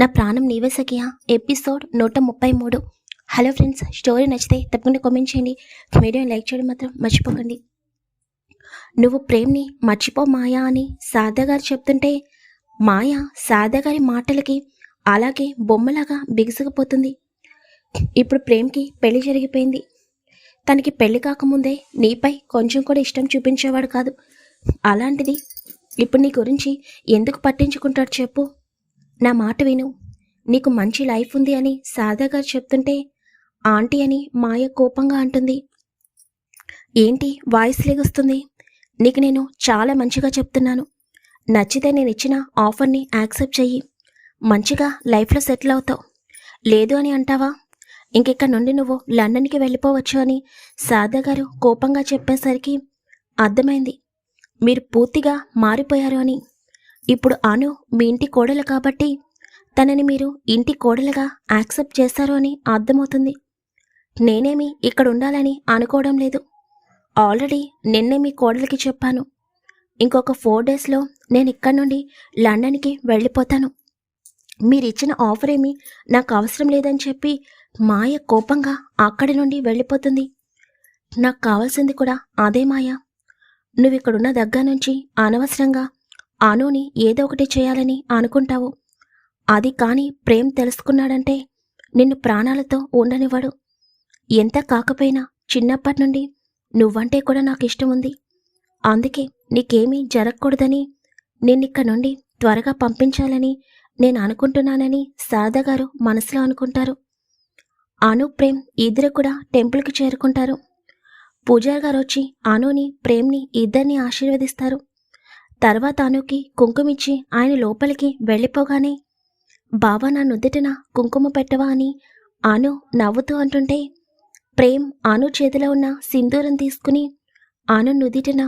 నా ప్రాణం నీవే సఖియా. ఎపిసోడ్ నూట ముప్పై మూడు. హలో ఫ్రెండ్స్ స్టోరీ నచ్చితే తప్పకుండా కామెంట్ చేయండి. వీడియోని లైక్ చేయడం మాత్రం మర్చిపోకండి. నువ్వు ప్రేమ్ని మర్చిపో మాయా అని శారదా గారు చెప్తుంటే మాయ శారదా గారి మాటలకి అలాగే బొమ్మలాగా బిగుసుకుపోతుంది. ఇప్పుడు ప్రేమ్కి పెళ్ళి జరిగిపోయింది. తనకి పెళ్ళి కాకముందే నీపై కొంచెం కూడా ఇష్టం చూపించేవాడు కాదు. అలాంటిది ఇప్పుడు నీ గురించి ఎందుకు పట్టించుకుంటాడు చెప్పు. నా మాట విను. నీకు మంచి లైఫ్ ఉంది అని శారదా గారు చెప్తుంటే ఆంటీ అని మాయ కోపంగా అంటుంది. ఏంటి వాయిస్ లేగొస్తుంది? నీకు నేను చాలా మంచిగా చెప్తున్నాను. నచ్చితే నేను ఇచ్చిన ఆఫర్ని యాక్సెప్ట్ చెయ్యి. మంచిగా లైఫ్లో సెటిల్ అవుతావు. లేదు అని అంటావా? ఇంకెక్కడి నుండి నువ్వు లండన్కి వెళ్ళిపోవచ్చు అని శారదా గారు కోపంగా చెప్పేసరికి అర్థమైంది. మీరు పూర్తిగా మారిపోయారు అని. ఇప్పుడు అను మీ ఇంటి కోడలు కాబట్టి తనని మీరు ఇంటి కోడలుగా యాక్సెప్ట్ చేశారు అని అర్థమవుతుంది. నేనేమి ఇక్కడ ఉండాలని అనుకోవడం లేదు. ఆల్రెడీ నిన్నే మీ కోడలికి చెప్పాను. ఇంకొక ఫోర్ డేస్లో నేను ఇక్కడ నుండి లండన్కి వెళ్ళిపోతాను. మీరిచ్చిన ఆఫర్ ఏమి నాకు అవసరం లేదని చెప్పి మాయ కోపంగా అక్కడి నుండి వెళ్ళిపోతుంది. నాకు కావాల్సింది కూడా అదే మాయ. నువ్వు ఇక్కడున్న దగ్గర నుంచి అనవసరంగా ఆనోని ఏదో ఒకటి చేయాలని అనుకుంటావు. అది కాని ప్రేమ్ తెలుసుకున్నాడంటే నిన్ను ప్రాణాలతో ఉండనివ్వడు ఎంత కాకపోయినా చిన్నప్పటి నుండి నువ్వంటే కూడా నాకు ఇష్టం ఉంది అందుకే నీకేమీ జరగకూడదని నిన్నిక్క నుండి త్వరగా పంపించాలని నేను అనుకుంటున్నానని శారదా గారు మనసులో అనుకుంటారు. అను ప్రేమ్ ఇద్దరు కూడా టెంపుల్కి చేరుకుంటారు. పూజారి గారు వచ్చి అనుని ప్రేమ్ని ఇద్దరిని ఆశీర్వదిస్తారు. తర్వాత అనుకి కుంకుమిచ్చి ఆయన లోపలికి వెళ్ళిపోగానే బావా నా నుదుటిన కుంకుమ పెట్టవా అని అను నవ్వుతూ అంటుంటే ప్రేమ్ అను చేతిలో ఉన్న సింధూరం తీసుకుని అను నుదిటిన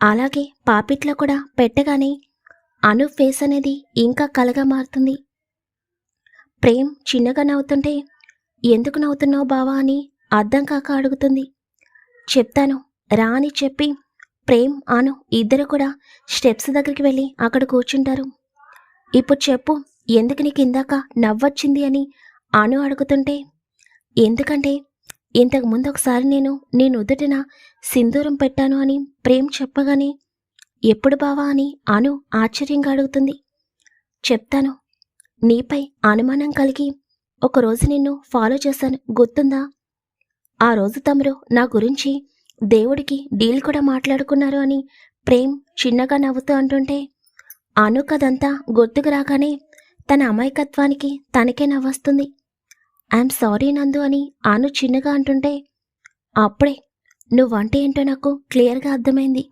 అలాగే పాపిట్లో కూడా పెట్టగానే అను ఫేస్ అనేది ఇంకా కలగా మారుతుంది. ప్రేమ్ చిన్నగా నవ్వుతుంటే ఎందుకు నవ్వుతున్నావు బావా అని అర్థం కాక అడుగుతుంది. చెప్తాను రా అని చెప్పి ప్రేమ్ అను ఇద్దరు కూడా స్టెప్స్ దగ్గరికి వెళ్ళి అక్కడ కూర్చుంటారు. ఇప్పుడు చెప్పు ఎందుకు నీకు ఇందాక నవ్వొచ్చింది అని అను అడుగుతుంటే ఎందుకంటే ఇంతకు ముందు ఒకసారి నేను నీ నుదుటిన సింధూరం పెట్టాను అని ప్రేమ్ చెప్పగానే ఎప్పుడు బావా అని అను ఆశ్చర్యంగా అడుగుతుంది. చెప్తాను నీపై అనుమానం కలిగి ఒకరోజు నిన్ను ఫాలో చేశాను గుర్తుందా? ఆ రోజు తమరు నా గురించి దేవుడికి డీల్ కూడా మాట్లాడుకున్నారు అని ప్రేమ్ చిన్నగా నవ్వుతూ అంటుంటే అనుకదంతా గుర్తుకు రాగానే తన అమాయకత్వానికి తనకే నవ్వొస్తుంది. ఐఎమ్ సారీ నందు అని అను చిన్నగా అంటుంటే అప్పుడే నువ్వంటే ఏంటో నాకు క్లియర్గా అర్థమైంది.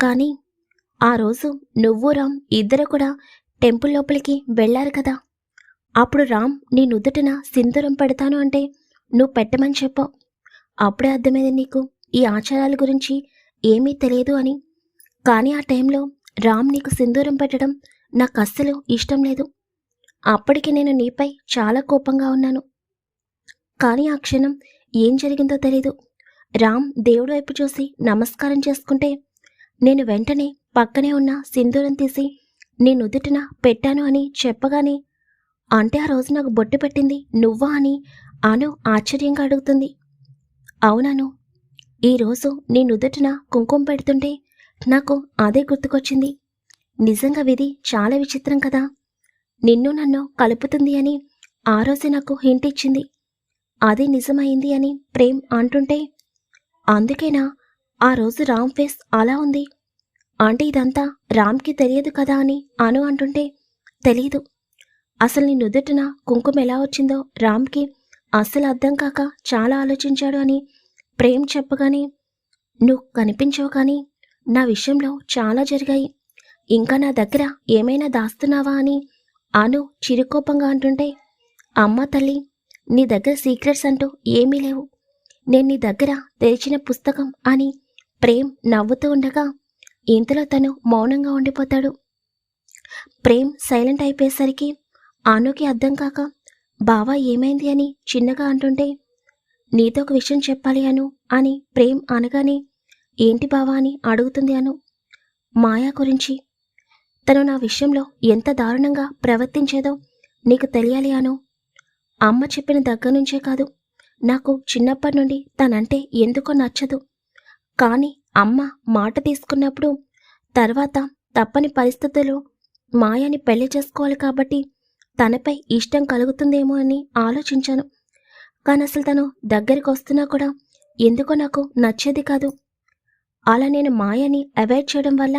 కానీ ఆ రోజు నువ్వు రామ్ ఇద్దరు కూడా టెంపుల్ లోపలికి వెళ్ళారు కదా. అప్పుడు రామ్ నీ నుదుటిన సింధూరం పెడతాను అంటే నువ్వు పెట్టమని చెప్పావు అప్పుడే అర్థమైంది నీకు. ఈ ఆచారాల గురించి ఏమీ తెలియదు అని. కానీ ఆ టైంలో రామ్ నీకు సింధూరం పెట్టడం నాకు అస్సలు ఇష్టం లేదు. అప్పటికి నేను నీపై చాలా కోపంగా ఉన్నాను. కానీ ఆ క్షణం ఏం జరిగిందో తెలీదు. రామ్ దేవుడి వైపు చూసి నమస్కారం చేసుకుంటే నేను వెంటనే పక్కనే ఉన్న సింధూరం తీసి నీ నుదుటిన పెట్టాను అని చెప్పగానే అంటే ఆ రోజు నాకు బొట్టు పెట్టింది నువ్వా అని అను ఆశ్చర్యంగా అడుగుతుంది. అవునను ఈరోజు నీ నుదుటిన కుంకుమ పెడుతుంటే నాకు అదే గుర్తుకొచ్చింది. నిజంగా విధి చాలా విచిత్రం కదా. నిన్ను నన్ను కలుపుతుంది అని ఆ రోజే నాకు హింట్ ఇచ్చింది. అది నిజమైంది అని ప్రేమ్ అంటుంటే అందుకేనా ఆ రోజు రామ్ ఫేస్ అలా ఉంది? అంటే ఇదంతా రామ్కి తెలియదు కదా అని అను అంటుంటే తెలియదు అసలు నీ నుదుటిన కుంకుమ ఎలా వచ్చిందో రామ్కి అస్సలు అర్థం కాక చాలా ఆలోచించాడు అని ప్రేమ్ చెప్పగానే నువ్వు కనిపించవు కానీ నా విషయంలో చాలా జరిగాయి. ఇంకా నా దగ్గర ఏమైనా దాస్తున్నావా అని అను చిరుకోపంగా అంటుంటే అమ్మ తల్లి నీ దగ్గర సీక్రెట్స్ అంటూ ఏమీ లేవు. నేను నీ దగ్గర తెరిచిన పుస్తకం అని ప్రేమ్ నవ్వుతూ ఉండగా ఇంతలో తను మౌనంగా ఉండిపోతాడు. ప్రేమ్ సైలెంట్ అయిపోయేసరికి ఆనుకి అర్థం కాక బావా ఏమైంది? అని చిన్నగా అంటుంటే నీతో ఒక విషయం చెప్పాలి అను అని ప్రేమ్ అనగానే ఏంటి బావా అని అడుగుతుంది అను. మాయా గురించి తను నా విషయంలో ఎంత దారుణంగా ప్రవర్తించేదో నీకు తెలియాలి అను. అమ్మ చెప్పిన దగ్గర నుంచే కాదు నాకు చిన్నప్పటి నుండి తనంటే ఎందుకో నచ్చదు. కానీ అమ్మ మాట తీసుకున్నప్పుడు తర్వాత తప్పని పరిస్థితుల్లో మాయాని పెళ్ళి చేసుకోవాలి కాబట్టి తనపై ఇష్టం కలుగుతుందేమో అని ఆలోచించాను. కానీ అసలు తను దగ్గరికి వస్తున్నా కూడా ఎందుకో నాకు నచ్చేది కాదు. అలా నేను మాయని అవాయిడ్ చేయడం వల్ల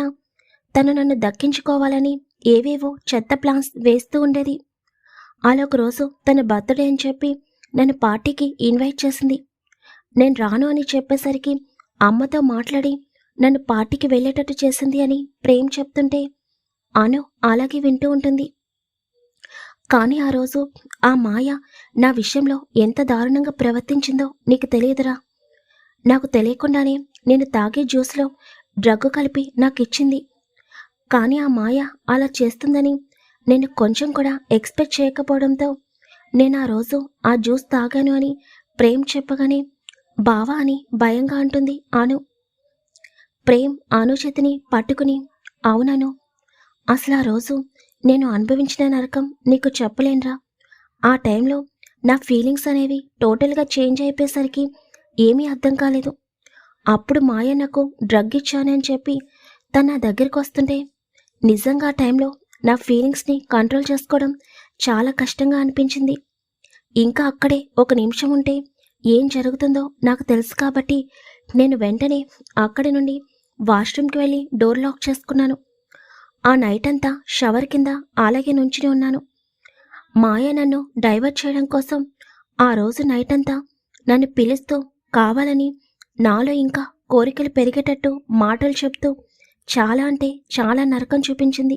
తను నన్ను దక్కించుకోవాలని ఏవేవో చెత్త ప్లాన్స్ వేస్తూ ఉండేది. అలా ఒక రోజు తన బర్త్డే అని చెప్పి నన్ను పార్టీకి ఇన్వైట్ చేసింది. నేను రాను అని చెప్పేసరికి అమ్మతో మాట్లాడి నన్ను పార్టీకి వెళ్ళేటట్టు చేసింది అని ప్రేమ్ చెప్తుంటే అను అలాగే వింటూ ఉంటుంది. కానీ ఆ రోజు ఆ మాయ నా విషయంలో ఎంత దారుణంగా ప్రవర్తించిందో నీకు తెలియదురా. నాకు తెలియకుండానే నేను తాగే జ్యూస్లో డ్రగ్ కలిపి నాకు ఇచ్చింది కానీ ఆ మాయ అలా చేస్తుందని నేను కొంచెం కూడా ఎక్స్పెక్ట్ చేయకపోవడంతో నేను ఆ రోజు ఆ జ్యూస్ తాగాను అని ప్రేమ్ చెప్పగానే బావా అని భయంగా అంటుంది అను ప్రేమ్ ఆను చేతిని పట్టుకుని అవునను అసలు ఆ రోజు నేను అనుభవించిన నరకం నీకు చెప్పలేనురా. ఆ టైంలో నా ఫీలింగ్స్ అనేవి టోటల్గా చేంజ్ అయిపోయేసరికి ఏమీ అర్థం కాలేదు. అప్పుడు మాయ నాకు డ్రగ్ ఇచ్చానని చెప్పి తన నా దగ్గరికి వస్తుంటే నిజంగా ఆ టైంలో నా ఫీలింగ్స్ని కంట్రోల్ చేసుకోవడం చాలా కష్టంగా అనిపించింది. ఇంకా అక్కడే ఒక నిమిషం ఉంటే ఏం జరుగుతుందో నాకు తెలుసు కాబట్టి నేను వెంటనే అక్కడి నుండి వాష్రూమ్కి వెళ్ళి డోర్ లాక్ చేసుకున్నాను. ఆ నైట్ అంతా షవర్ కింద అలాగే నుంచుని ఉన్నాను. మాయ నన్ను డైవర్ట్ చేయడం కోసం ఆ రోజు నైట్ అంతా నన్ను పిలుస్తూ కావాలని నాలో ఇంకా కోరికలు పెరిగేటట్టు మాటలు చెప్తూ చాలా అంటే చాలా నరకం చూపించింది.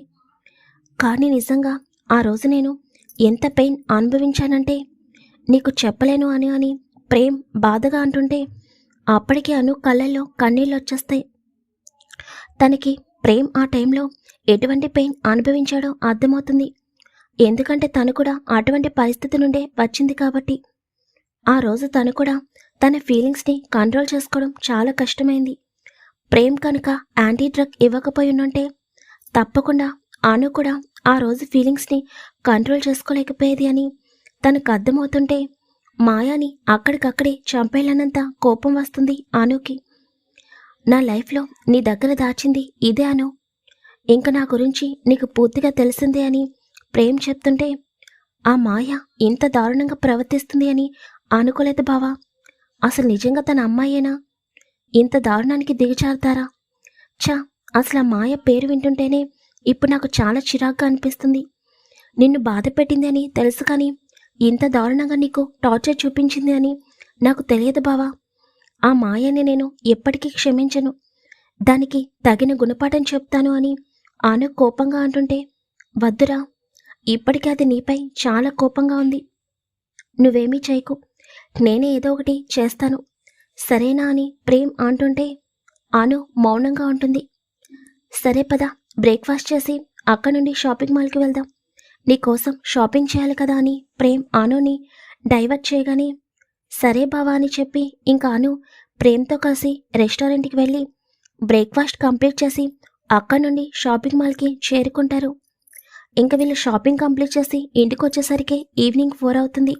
కానీ నిజంగా ఆ రోజు నేను ఎంత పెయిన్ అనుభవించానంటే నీకు చెప్పలేను అని అని ప్రేమ్ బాధగా అంటుంటే అప్పటికే అను కళ్ళల్లో కన్నీళ్ళు వచ్చేస్తాయి. తనకి ప్రేమ్ ఆ టైంలో ఎటువంటి పెయిన్ అనుభవించాడో అర్థమవుతుంది. ఎందుకంటే తను కూడా అటువంటి పరిస్థితి నుండే వచ్చింది కాబట్టి. ఆ రోజు తను కూడా తన ఫీలింగ్స్ని కంట్రోల్ చేసుకోవడం చాలా కష్టమైంది. ప్రేమ్ కనుక యాంటీ డ్రగ్ ఇవ్వకపోయి ఉంటే తప్పకుండా అను కూడా ఆ రోజు ఫీలింగ్స్ని కంట్రోల్ చేసుకోలేకపోయేది అని తనకు అర్థమవుతుంటే మాయాని అక్కడికక్కడే చంపేయాలన్నంత కోపం వస్తుంది అనుకి. నా లైఫ్లో నీ దగ్గర దాచింది ఇదే అను. ఇంక నా గురించి నీకు పూర్తిగా తెలిసిందే అని ప్రేమ్ చెప్తుంటే ఆ మాయ ఇంత దారుణంగా ప్రవర్తిస్తుంది అని అనుకోలేదు బావా. అసలు నిజంగా తన అమ్మాయేనా? ఇంత దారుణానికి దిగజారుతారా? చా అసలు ఆ మాయ పేరు వింటుంటేనే ఇప్పుడు నాకు చాలా చిరాగ్గా అనిపిస్తుంది. నిన్ను బాధ పెట్టింది అని తెలుసు కానీ ఇంత దారుణంగా నీకు టార్చర్ చూపించింది అని నాకు తెలియదు బావా. ఆ మాయని నేను ఎప్పటికీ క్షమించను. దానికి తగిన గుణపాఠం చెప్తాను అని ఆన కోపంగా అంటుంటే వద్దురా ఇప్పటికే అది నీపై చాలా కోపంగా ఉంది. నువ్వేమీ చేయకు. నేనే ఏదో ఒకటి చేస్తాను. సరేనా అని ప్రేమ్ అంటుంటే ఆను మౌనంగా ఉంటుంది. సరే పద బ్రేక్ఫాస్ట్ చేసి అక్కడ నుండి షాపింగ్ మాల్కి వెళ్దాం. నీకోసం షాపింగ్ చేయాలి కదా అని ప్రేమ్ ఆనుని డైవర్ట్ చేయగానే సరే బావా అని చెప్పి ఇంకా అను ప్రేమ్తో కలిసి రెస్టారెంట్కి వెళ్ళి బ్రేక్ఫాస్ట్ కంప్లీట్ చేసి అక్కడ నుండి షాపింగ్ మాల్కి చేరుకుంటారు. ఇంకా వీళ్ళు షాపింగ్ కంప్లీట్ చేసి ఇంటికి వచ్చేసరికి ఈవినింగ్ ఫోర్ అవుతుంది.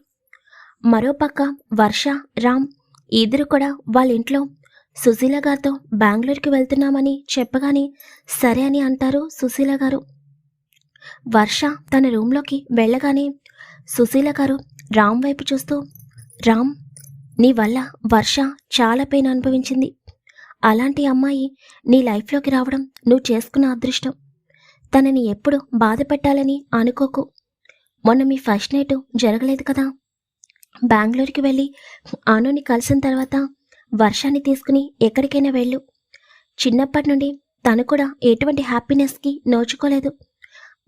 మరోపక్క వర్ష రామ్ ఇద్దరు కూడా వాళ్ళ ఇంట్లో సుశీల గారితో బెంగళూరుకి వెళ్తున్నామని చెప్పగానే సరే అని అంటారు సుశీల గారు. వర్ష తన రూమ్లోకి వెళ్ళగానే సుశీల గారు రామ్ వైపు చూస్తూ రామ్ నీ వల్ల వర్ష చాలా పెయిన్ అనుభవించింది. అలాంటి అమ్మాయి నీ లైఫ్లోకి రావడం నువ్వు చేసుకున్న అదృష్టం. తనని ఎప్పుడు బాధ పెట్టాలని అనుకోకు. మొన్న మీ ఫస్ట్ నైట్ జరగలేదు కదా? బెంగళూరుకి వెళ్ళి అనుని కలిసిన తర్వాత వర్షాన్ని తీసుకుని ఎక్కడికైనా వెళ్ళు. చిన్నప్పటి నుండి తను కూడా ఎటువంటి హ్యాపీనెస్కి నోచుకోలేదు.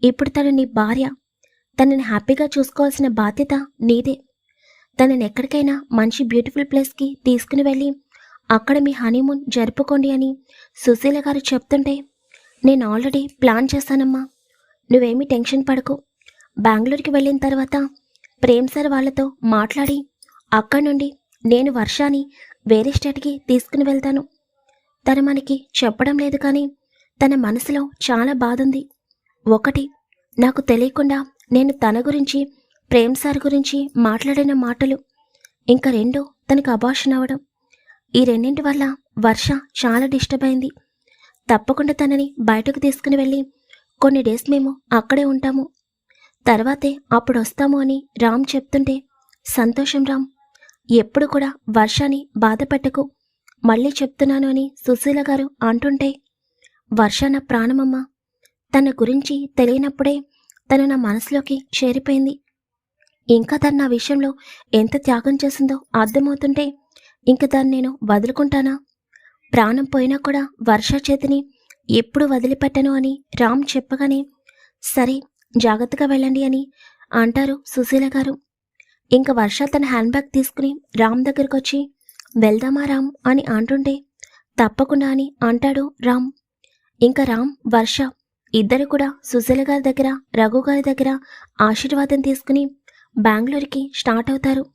ఇప్పుడు తను నీ భార్య. తనని హ్యాపీగా చూసుకోవాల్సిన బాధ్యత నీదే. తనని ఎక్కడికైనా మంచి బ్యూటిఫుల్ ప్లేస్కి తీసుకుని వెళ్ళి అక్కడ మీ హనీమూన్ జరుపుకోండి అని సుశీల గారు చెప్తుంటే నేను ఆల్రెడీ ప్లాన్ చేశానమ్మా. నువ్వేమీ టెన్షన్ పడకు. బెంగళూరుకి వెళ్ళిన తర్వాత ప్రేమ్ సార్ వాళ్ళతో మాట్లాడి అక్కడి నుండి నేను వర్షాని వేరే స్టేట్కి తీసుకుని వెళ్తాను. తను మనకి చెప్పడం లేదు కానీ తన మనసులో చాలా బాధ ఉంది. ఒకటి నాకు తెలియకుండా నేను తన గురించి ప్రేమ్ సార్ గురించి మాట్లాడిన మాటలు. ఇంకా రెండు తనకు అబార్షన్ అవడం ఈ రెండింటి వల్ల వర్ష చాలా డిస్టర్బ్ అయింది. తప్పకుండా తనని బయటకు తీసుకుని వెళ్ళి కొన్ని డేస్ మేము అక్కడే ఉంటాము. తర్వాతే అప్పుడు వస్తాము అని రామ్ చెప్తుంటే సంతోషం రామ్. ఎప్పుడు కూడా వర్షాని బాధపెట్టకు మళ్ళీ చెప్తున్నాను అని సుశీల గారు అంటుంటే వర్ష నా ప్రాణమమ్మ. తన గురించి తెలియనప్పుడే తను నా మనసులోకి చేరిపోయింది. ఇంకా తను నా విషయంలో ఎంత త్యాగం చేసిందో అర్థమవుతుంటే ఇంక దాన్ని నేను వదులుకుంటానా? ప్రాణం పోయినా కూడా వర్ష చేతిని ఎప్పుడు వదిలిపెట్టను అని రామ్ చెప్పగానే సరే జాగ్రత్తగా వెళ్ళండి అని అంటారు సుశీల గారు. ఇంక వర్ష తన హ్యాండ్ బ్యాగ్ తీసుకుని రామ్ దగ్గరకు వచ్చి వెళ్దామా రామ్? అని అంటుంటే తప్పకుండా అని అంటాడు రామ్. ఇంకా రామ్ వర్ష ఇద్దరు కూడా సుశీల గారి దగ్గర రఘు గారి దగ్గర ఆశీర్వాదం తీసుకుని బెంగళూరుకి స్టార్ట్ అవుతారు.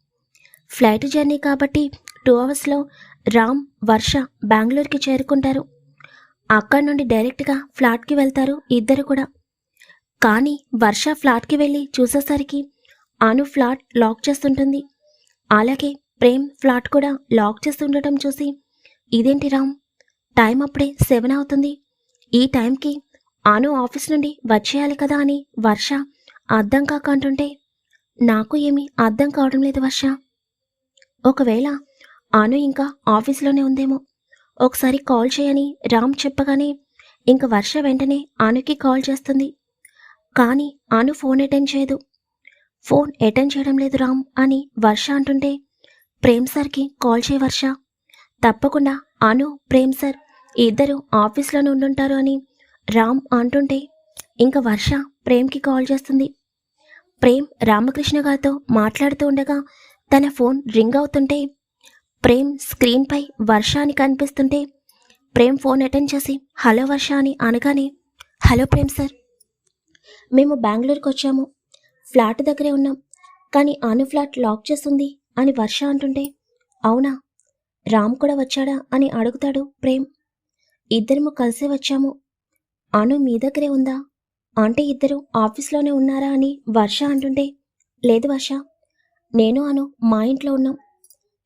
ఫ్లైట్ జర్నీ కాబట్టి టూ అవర్స్లో రామ్ వర్ష బెంగళూరుకి చేరుకుంటారు. అక్కడ నుండి డైరెక్ట్గా ఫ్లాట్కి వెళ్తారు ఇద్దరు కూడా. కానీ వర్ష ఫ్లాట్కి వెళ్ళి చూసేసరికి అను ఫ్లాట్ లాక్ చేస్తుంటుంది. అలాగే ప్రేమ్ ఫ్లాట్ కూడా లాక్ చేస్తుండటం చూసి ఇదేంటి రామ్? టైం అప్పుడే సెవెన్ అవుతుంది. ఈ టైంకి అను ఆఫీస్ నుండి వచ్చేయాలి కదా అని వర్ష అర్థం కాక అంటుంటే నాకు ఏమీ అర్థం కావడం లేదు వర్ష. ఒకవేళ ఆను ఇంకా ఆఫీస్లోనే ఉందేమో. ఒకసారి కాల్ చేయని రామ్ చెప్పగానే ఇంక వర్ష వెంటనే ఆనుకి కాల్ చేస్తుంది. కానీ ఆను ఫోన్ అటెండ్ చేయదు. ఫోన్ అటెండ్ చేయడం లేదు రామ్ అని వర్ష అంటుంటే ప్రేమ్ సార్కి కాల్ చేయ వర్ష. తప్పకుండా అను ప్రేమ్ సార్ ఇద్దరు ఆఫీస్లోనే ఉండుంటారు అని రామ్ అంటుంటే ఇంకా వర్ష ప్రేమ్కి కాల్ చేస్తుంది. ప్రేమ్ రామకృష్ణ గారితో మాట్లాడుతూ ఉండగా తన ఫోన్ రింగ్ అవుతుంటే ప్రేమ్ స్క్రీన్పై వర్ష అని కనిపిస్తుంటే ప్రేమ్ ఫోన్ అటెండ్ చేసి హలో వర్ష అని అనగానే హలో ప్రేమ్ సార్. మేము బెంగళూరుకి వచ్చాము. ఫ్లాట్ దగ్గరే ఉన్నాం. కానీ అను ఫ్లాట్ లాక్ చేస్తుంది అని వర్ష అంటుంటే అవునా? రామ్ కూడా వచ్చాడా? అని అడుగుతాడు ప్రేమ్. ఇద్దరము కలిసే వచ్చాము. అను మీ దగ్గరే ఉందా? అంటే ఇద్దరు ఆఫీస్లోనే ఉన్నారా? అని వర్ష అంటుంటే లేదు వర్ష. నేను అను మా ఇంట్లో ఉన్నాం.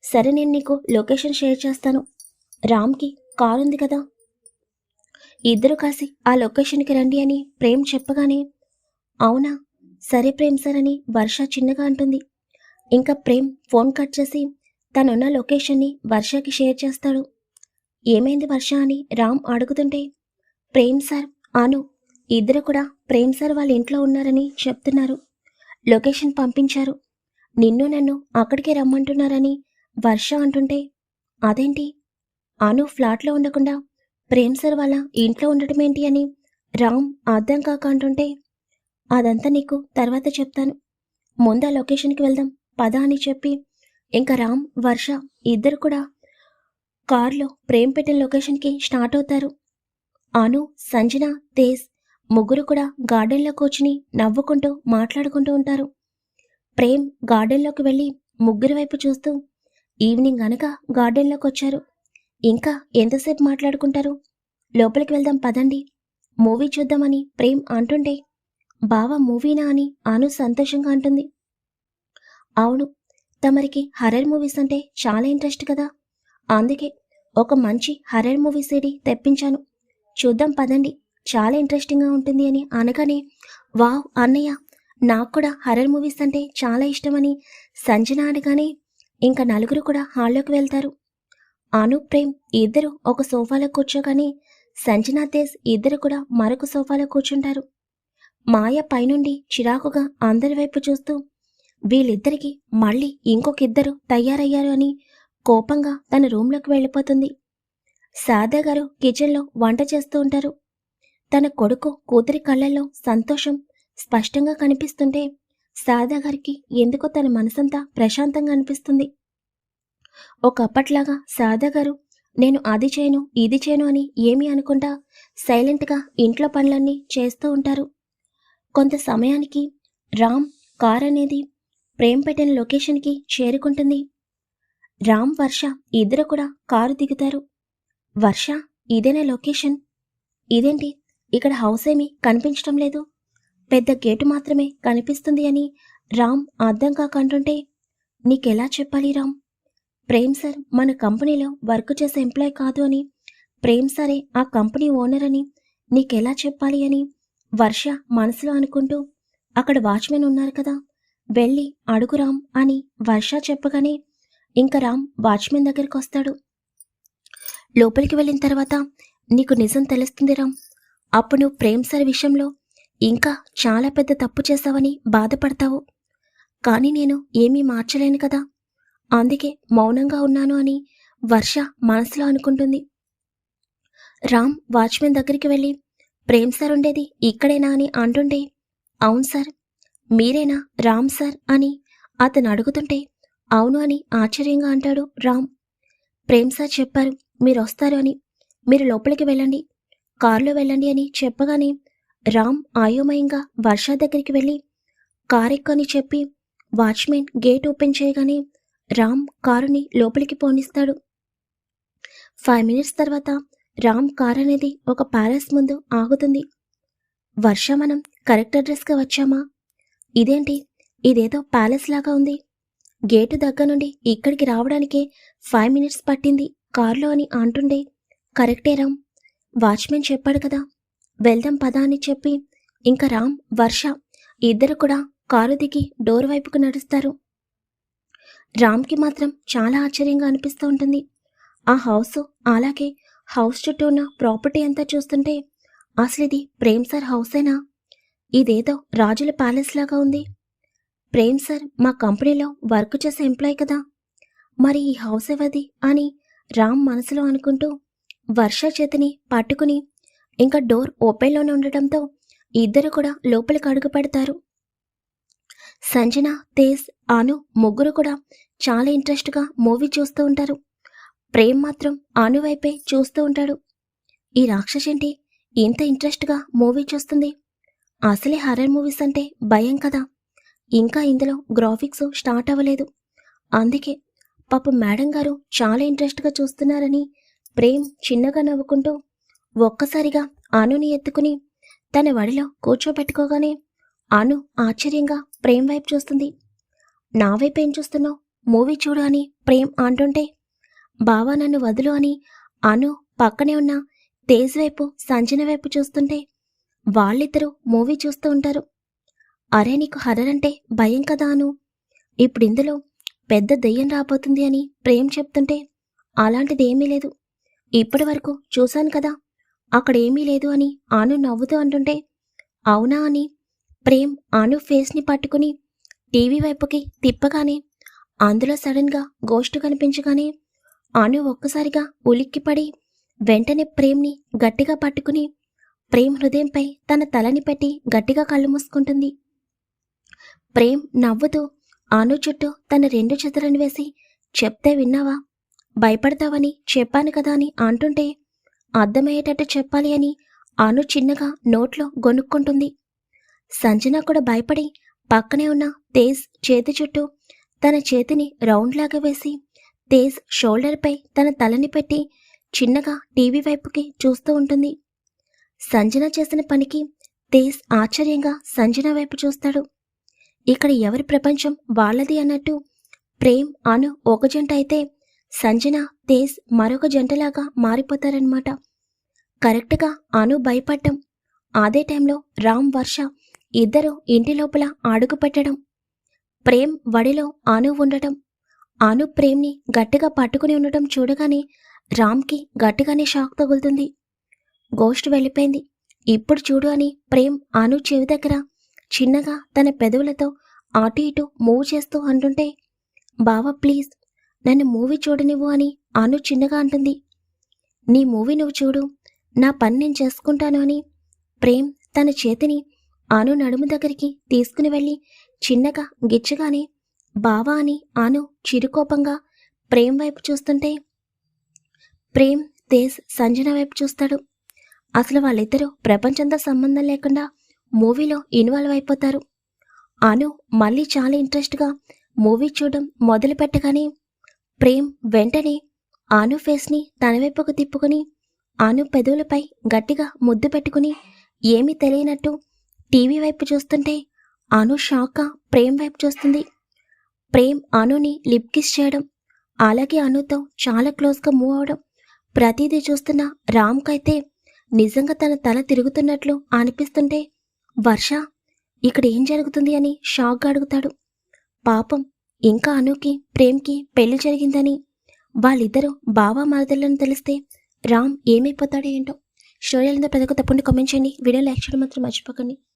సరే నేను నీకు లొకేషన్ షేర్ చేస్తాను. రామ్కి కార్ ఉంది కదా? ఇద్దరు కాసి ఆ లొకేషన్కి రండి అని ప్రేమ్ చెప్పగానే అవునా? సరే ప్రేమ్ సార్ అని వర్ష చిన్నగా అంటుంది. ఇంకా ప్రేమ్ ఫోన్ కట్ చేసి తనున్న లొకేషన్ని వర్షకి షేర్ చేస్తాడు. ఏమైంది వర్ష అని రామ్ అడుగుతుంటే ప్రేమ్ సార్ అను ఇద్దరు కూడా ప్రేమ్ సార్ వాళ్ళ ఇంట్లో ఉన్నారని చెప్తున్నారు. లొకేషన్ పంపించారు. నిన్ను నన్ను అక్కడికే రమ్మంటున్నారని వర్ష అంటుంటే అదేంటి? అను ఫ్లాట్లో ఉండకుండా ప్రేమ్ సార్ వాళ్ళ ఇంట్లో ఉండటం ఏంటి అని రామ్ అర్థం కాక అంటుంటే అదంతా నీకు తర్వాత చెప్తాను. ముందు ఆ లొకేషన్కి వెళ్దాం. పద అని చెప్పి ఇంకా రామ్ వర్ష ఇద్దరు కూడా కారులో ప్రేమ్ పెట్టిన లొకేషన్కి స్టార్ట్ అవుతారు. అను సంజన తేజ్ ముగ్గురు కూడా గార్డెన్లో కూర్చుని నవ్వుకుంటూ మాట్లాడుకుంటూ ఉంటారు. ప్రేమ్ గార్డెన్లోకి వెళ్ళి ముగ్గురు వైపు చూస్తూ ఈవినింగ్ అనక గార్డెన్లోకి వచ్చారు ఇంకా ఎంతసేపు మాట్లాడుకుంటారు? లోపలికి వెళ్దాం పదండి. మూవీ చూద్దామని ప్రేమ్ అంటుంటే బావ మూవీనా అని ఆను సంతోషంగా అంటుంది. అవును తమరికి హర్రర్ మూవీస్ అంటే చాలా ఇంట్రెస్ట్ కదా. అందుకే ఒక మంచి హర్రర్ మూవీ సీడీ తెప్పించాను. చూద్దాం పదండి చాలా ఇంట్రెస్టింగ్గా ఉంటుంది అని అనగానే వావ్ అన్నయ్య నాకు కూడా హర్రర్ మూవీస్ అంటే చాలా ఇష్టమని సంజన అనగానే ఇంకా నలుగురు కూడా హాల్లోకి వెళ్తారు. అను ప్రేమ్ ఇద్దరు ఒక సోఫాలో కూర్చోగానే సంజనా తేజ్ ఇద్దరు కూడా మరొక సోఫాలో కూర్చుంటారు. మాయ పైనుండి చిరాకుగా అందరి వైపు చూస్తూ వీళ్ళిద్దరికి మళ్ళీ ఇంకొక ఇద్దరు తయారయ్యారు అని కోపంగా తన రూంలోకి వెళ్ళిపోతుంది. సాదా గారు కిచెన్లో వంట చేస్తూ ఉంటారు. తన కొడుకు కూతురి కళ్ళల్లో సంతోషం స్పష్టంగా కనిపిస్తుంటే శారదా గారికి ఎందుకో తన మనసంతా ప్రశాంతంగా అనిపిస్తుంది. ఒకప్పట్లాగా శారదా గారు నేను అది చేయను ఇది చేయను అని ఏమీ అనుకుంటా సైలెంట్గా ఇంట్లో పనులన్నీ చేస్తూ ఉంటారు. కొంత సమయానికి రామ్ కార్ అనేది ప్రేమ్ పెట్టిన లొకేషన్కి చేరుకుంటుంది. రామ్ వర్ష ఇద్దరు కూడా కారు దిగుతారు. వర్ష ఇదేనా లొకేషన్? ఇదేంటి? ఇక్కడ హౌస్ ఏమీ కనిపించడం లేదు. పెద్ద గేటు మాత్రమే కనిపిస్తుంది అని రామ్ అర్థం కాక అంటుంటే నీకెలా చెప్పాలి రామ్? ప్రేమ్ సార్ మన కంపెనీలో వర్క్ చేసే ఎంప్లాయ్ కాదు అని ప్రేమ్ సరే ఆ కంపెనీ ఓనర్ అని నీకెలా చెప్పాలి అని వర్ష మనసులో అనుకుంటూ అక్కడ వాచ్మెన్ ఉన్నారు కదా వెళ్ళి అడుగు రామ్ అని వర్ష చెప్పగానే ఇంకా రామ్ వాచ్మెన్ దగ్గరికి వస్తాడు. లోపలికి వెళ్ళిన తర్వాత నీకు నిజం తెలుస్తుంది రామ్. అప్పుడు నువ్వు ప్రేమ్ సార్ విషయంలో ఇంకా చాలా పెద్ద తప్పు చేశావని బాధపడతావు. కానీ నేను ఏమీ మార్చలేను కదా. అందుకే మౌనంగా ఉన్నాను అని వర్ష మనసులో అనుకుంటుంది. రామ్ వాచ్మెన్ దగ్గరికి వెళ్ళి ప్రేమ్ సార్ ఉండేది ఇక్కడేనా? అని అంటుంటే అవును సార్ మీరేనా? రామ్ సార్? అని అతను అడుగుతుంటే అవును అని ఆశ్చర్యంగా అంటాడు రామ్. ప్రేమ్ సార్ చెప్పారు మీరు వస్తారు అని. మీరు లోపలికి వెళ్ళండి కారులో వెళ్ళండి అని చెప్పగానే రామ్ ఆయోమయంగా వర్ష దగ్గరికి వెళ్ళి కార్ ఎక్కుని చెప్పి వాచ్మెన్ గేట్ ఓపెన్ చేయగానే రామ్ కారుని లోపలికి పోనిస్తాడు. ఫైవ్ మినిట్స్ తర్వాత రామ్ కార్ అనేది ఒక ప్యాలెస్ ముందు ఆగుతుంది. వర్ష మనం కరెక్ట్ అడ్రస్గా వచ్చామా? ఇదేంటి? ఇదేదో ప్యాలెస్ లాగా ఉంది. గేటు దగ్గర నుండి ఇక్కడికి రావడానికే ఫైవ్ మినిట్స్ పట్టింది కారులో అని అంటుండే. కరెక్టే రామ్. వాచ్మెన్ చెప్పాడు కదా వెళ్దాం పదా అని చెప్పి ఇంకా రామ్ వర్ష ఇద్దరు కూడా కారు దిగి డోర్ వైపుకు నడుస్తారు. రామ్కి మాత్రం చాలా ఆశ్చర్యంగా అనిపిస్తూ ఉంటుంది. ఆ హౌస్ అలాగే హౌస్ చుట్టూ ఉన్న ప్రాపర్టీ అంతా చూస్తుంటే అసలు ఇది ప్రేమ్ సార్ హౌసేనా ఇదేదో రాజుల ప్యాలెస్ లాగా ఉంది. ప్రేమ్ సార్ మా కంపెనీలో వర్క్ చేసే ఎంప్లాయ్ కదా. మరి ఈ హౌస్ ఎవది అని రామ్ మనసులో అనుకుంటూ వర్ష చేతిని పట్టుకుని ఇంకా డోర్ ఓపెన్లోనే ఉండటంతో ఇద్దరు కూడా లోపలికి అడుగు పెడతారు. సంజన తేజ్ అను ముగ్గురు కూడా చాలా ఇంట్రెస్ట్గా మూవీ చూస్తూ ఉంటారు. ప్రేమ్ మాత్రం అను వైపే చూస్తూ ఉంటాడు. ఈ రాక్షసేంటి ఇంత ఇంట్రెస్ట్గా మూవీ చూస్తుంది? అసలే హర్రర్ మూవీస్ అంటే భయం కదా? ఇంకా ఇందులో గ్రాఫిక్స్ స్టార్ట్ అవ్వలేదు. అందుకే పాప మేడం గారు చాలా ఇంట్రెస్ట్గా చూస్తున్నారని ప్రేమ్ చిన్నగా నవ్వుకుంటూ ఒక్కసారిగా అనుని ఎత్తుకుని తన వడిలో కూర్చోబెట్టుకోగానే అను ఆశ్చర్యంగా ప్రేమ్ వైపు చూస్తుంది. నా వైపు ఏం చూస్తున్నావు? మూవీ చూడు అని ప్రేమ్ అంటుంటే బావా నన్ను వదులు అని అను పక్కనే ఉన్న తేజ్ వైపు సంజన వైపు చూస్తుంటే వాళ్ళిద్దరూ మూవీ చూస్తూ ఉంటారు. అరే నీకు హర్రర్ అంటే భయం కదా అను ఇప్పుడు ఇందులో పెద్ద దెయ్యం రాబోతుంది అని ప్రేమ్ చెప్తుంటే అలాంటిది ఏమీ లేదు. ఇప్పటి వరకు చూశాను కదా అక్కడేమీ లేదు అని ఆను నవ్వుతూ అంటుంటే అవునా అని ప్రేమ్ ఆను ఫేస్ని పట్టుకుని టీవీ వైపుకి తిప్పగానే అందులో సడన్గా గోష్టు కనిపించగానే ఆను ఒక్కసారిగా ఉలిక్కిపడి వెంటనే ప్రేమ్ని గట్టిగా పట్టుకుని ప్రేమ్ హృదయంపై తన తలని పెట్టి గట్టిగా కళ్ళు మూసుకుంటుంది. ప్రేమ్ నవ్వుతూ ఆను చుట్టూ తన రెండు చేతులను వేసి చెప్తే విన్నావా? భయపడతావని చెప్పాను కదా అని అంటుంటే అర్థమయ్యేటట్టు చెప్పాలి అని ఆను చిన్నగా నోట్లో గొనుక్కుంటుంది. సంజన కూడా భయపడి పక్కనే ఉన్న తేజ్ చేతి చుట్టూ తన చేతిని రౌండ్ లాగా వేసి తేజ్ షోల్డర్పై తన తలని పెట్టి చిన్నగా టీవీ వైపుకి చూస్తూ ఉంటుంది. సంజన చేసిన పనికి తేజ్ ఆశ్చర్యంగా సంజన వైపు చూస్తాడు. ఇక్కడ ఎవరి ప్రపంచం వాళ్ళది అన్నట్టు ప్రేమ్ అను ఒక జంట అయితే సంజన తేజ్ మరొక జంటలాగా మారిపోతారనమాట కరెక్ట్గా అను భయపడ్డం. అదే టైంలో రామ్ వర్ష ఇద్దరు ఇంటి లోపల అడుగు పెట్టడం. ప్రేమ్ వడిలో అను ఉండటం. అను ప్రేమ్ని గట్టిగా పట్టుకుని ఉండటం చూడగానే రామ్కి గట్టిగానే షాక్ తగులుతుంది. గోస్ట్ వెళ్ళిపోయింది. ఇప్పుడు చూడు అని ప్రేమ్ అను చెవి దగ్గర చిన్నగా తన పెదవులతో అటు ఇటు మూవ్ చేస్తూ అంటుంటే బావా ప్లీజ్ నన్ను మూవీ చూడనివ్వు అని అను చిన్నగా అంటుంది. నీ మూవీ నువ్వు చూడు నా పని నేను చేసుకుంటాను అని ప్రేమ్ తన చేతిని అను నడుము దగ్గరికి తీసుకుని వెళ్ళి చిన్నగా గిచ్చగానే బావా అని అను చిరుకోపంగా ప్రేమ్ వైపు చూస్తుంటే ప్రేమ్ తేజ్ సంజన వైపు చూస్తాడు. అసలు వాళ్ళిద్దరూ ప్రపంచంతో సంబంధం లేకుండా మూవీలో ఇన్వాల్వ్ అయిపోతారు. అను మళ్ళీ చాలా ఇంట్రెస్ట్గా మూవీ చూడడం మొదలు పెట్టగానే ప్రేమ్ వెంటనే ఆను ఫేస్ని తన వైపుకు తిప్పుకుని ఆను పెదవులపై గట్టిగా ముద్దు పెట్టుకుని ఏమీ తెలియనట్టు టీవీ వైపు చూస్తుంటే అను షాక్గా ప్రేమ్ వైపు చూస్తుంది. ప్రేమ్ అనుని లిప్ కిస్ చేయడం అలాగే అనుతో చాలా క్లోజ్గా మూవ్ అవడం ప్రతిదీ చూస్తున్న రామ్కైతే నిజంగా తన తల తిరుగుతున్నట్లు అనిపిస్తుంటే వర్ష ఇక్కడ ఏం జరుగుతుంది అని షాక్గా అడుగుతాడు. పాపం ఇంకా అనుకి ప్రేమ్కి పెళ్ళి జరిగిందని. వాళ్ళిద్దరూ బావా మరదళ్ళని తెలిస్తే రామ్ ఏమైపోతాడో ఏంటో. స్టోరీ ప్రతి ఒక్క తప్పకుండా కామెంట్ చేయండి. వీడియో లైక్ చేయడం మాత్రం మర్చిపోకండి.